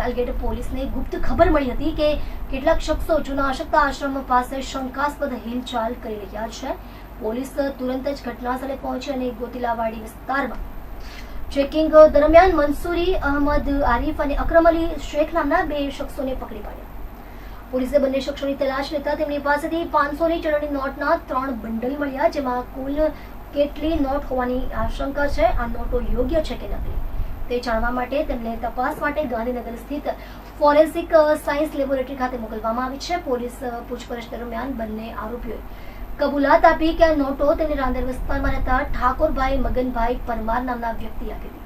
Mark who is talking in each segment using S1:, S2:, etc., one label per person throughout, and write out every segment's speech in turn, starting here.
S1: લાલગેટ પોલીસને ગુપ્ત ખબર મળી હતી કે કેટલાક શખ્સો જૂના અશક્તા આશ્રમ પાસે શંકાસ્પદ હિલચાલ કરી રહ્યા છે. પોલીસ તુરંત જ ઘટનાસ્થળે પહોંચી અને ગોતિલાવાડી વિસ્તારમાં ચેકિંગ દરમિયાન મંસૂરી અહમદ આરીફ અને અક્રમ અલી શેખ નામના બે શખ્સોને પકડી પાડ્યા. પોલીસે બંને શખ્સોની તલાશ લેતા તેમની પાસેથી પાંચસોની ચલણી નોટના ત્રણ બંડલ મળ્યા, જેમાં કુલ કેટલી નોટ હોવાની આશંકા છે. આ નોટો યોગ્ય છે કે નકલી તે જાણવા માટે તેમને તપાસ માટે ગાંધીનગર સ્થિત ફોરેન્સિક સાયન્સ લેબોરેટરી ખાતે મોકલવામાં આવી છે. પોલીસ પૂછપરછ દરમિયાન બંને આરોપીઓએ કબૂલાત આપી કે આ નોટો તેને રાંદેર વિસ્તારમાં રહેતા ઠાકોરભાઈ મગનભાઈ પરમાર નામના વ્યક્તિ આપી હતી.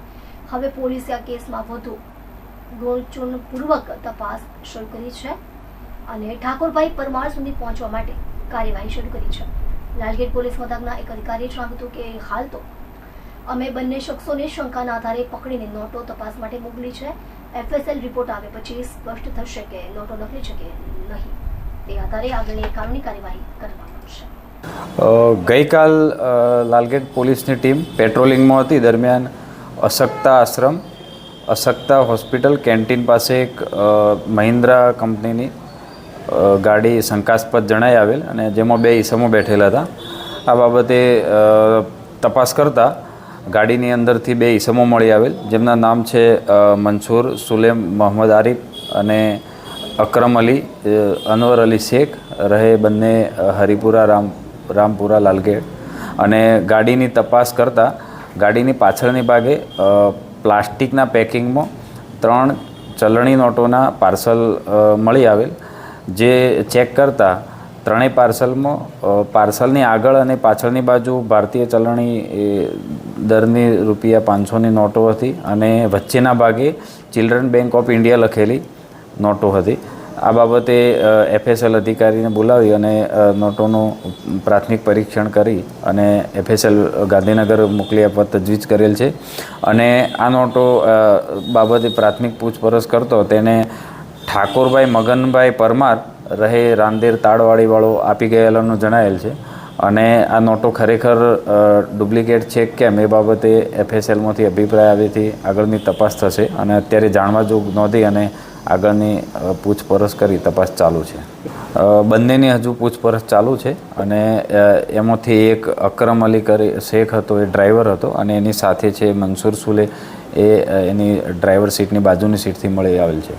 S1: હવે પોલીસે આ કેસમાં વધુ ગોળચૂર્ણપૂર્વક તપાસ શરૂ કરી છે અને ઠાકોરભાઈ પરમાર સુધી પહોંચવા માટે કાર્યવાહી શરૂ કરી છે. લાલગીર પોલીસ મથકના એક અધિકારીએ જણાવ્યું હતું કે હાલ તો અમે બંને શખ્સોને શંકાના આધારે પકડીને નોટો તપાસ માટે મોકલી છે. એફએસએલ રિપોર્ટ આવે પછી સ્પષ્ટ થશે કે નોટો નકલી છે કે નહીં. તે આધારે આગળની કાનૂની કાર્યવાહી કરવામાં આવશે.
S2: ગઈકાલ લાલગેટ પોલીસની ટીમ પેટ્રોલિંગમાં હતી. દરમિયાન અશક્તા આશ્રમ, અશક્તા હોસ્પિટલ કેન્ટીન પાસે એક મહિન્દ્રા કંપનીની ગાડી શંકાસ્પદ જણાઈ આવેલ અને જેમાં બે ઈસમો બેઠેલા હતા. આ બાબતે તપાસ કરતા ગાડીની અંદરથી બે ઈસમો મળી આવેલ. જેમના નામ છે મંસૂર, સુલેમ, મોહમ્મદ આરિફ અને અકરમ અલી અનવર અલી શેખ. રહે બંને હરિપુરા, રામ, રામપુરા, લાલગેટ. અને ગાડીની તપાસ કરતાં ગાડીની પાછળની ભાગે પ્લાસ્ટિકના પેકિંગમાં ત્રણ ચલણી નોટોના પાર્સલ મળી આવેલ. જે ચેક કરતાં ત્રણેય પાર્સલમાં પાર્સલની આગળ અને પાછળની બાજુ ભારતીય ચલણી દરની રૂપિયા પાંચસોની નોટો હતી અને વચ્ચેના ભાગે ચિલ્ડ્રન બેંક ઓફ ઇન્ડિયા લખેલી નોટો હતી. આ બાબતે એફએસએલ અધિકારીને બોલાવી અને નોટોનું પ્રાથમિક પરીક્ષણ કરી અને એફએસએલ ગાંધીનગર મોકલી આપવા તજવીજ કરેલ છે. અને આ નોટો બાબતે પ્રાથમિક પૂછપરછ કરતો તેને ઠાકોરભાઈ મગનભાઈ પરમાર રહે રાંદેર તાળવાળીવાળો આપી ગયેલાનું જણાયેલ છે. અને આ નોટો ખરેખર ડુપ્લિકેટ છે કેમ એ બાબતે એફએસએલમાંથી અભિપ્રાય આવ્યાથી આગળની તપાસ થશે. અને અત્યારે જાણવા જોગ નોંધી અને આગળની પૂછપરછ કરી તપાસ ચાલુ છે. બંનેની હજુ પૂછપરછ ચાલુ છે અને એમાંથી એક અકરમ અલી કરી, શેખ હતો, એ ડ્રાઈવર હતો અને એની સાથે છે મનસુર સુલે. એ એની ડ્રાઈવર સીટની બાજુની સીટથી મળી આવેલ છે.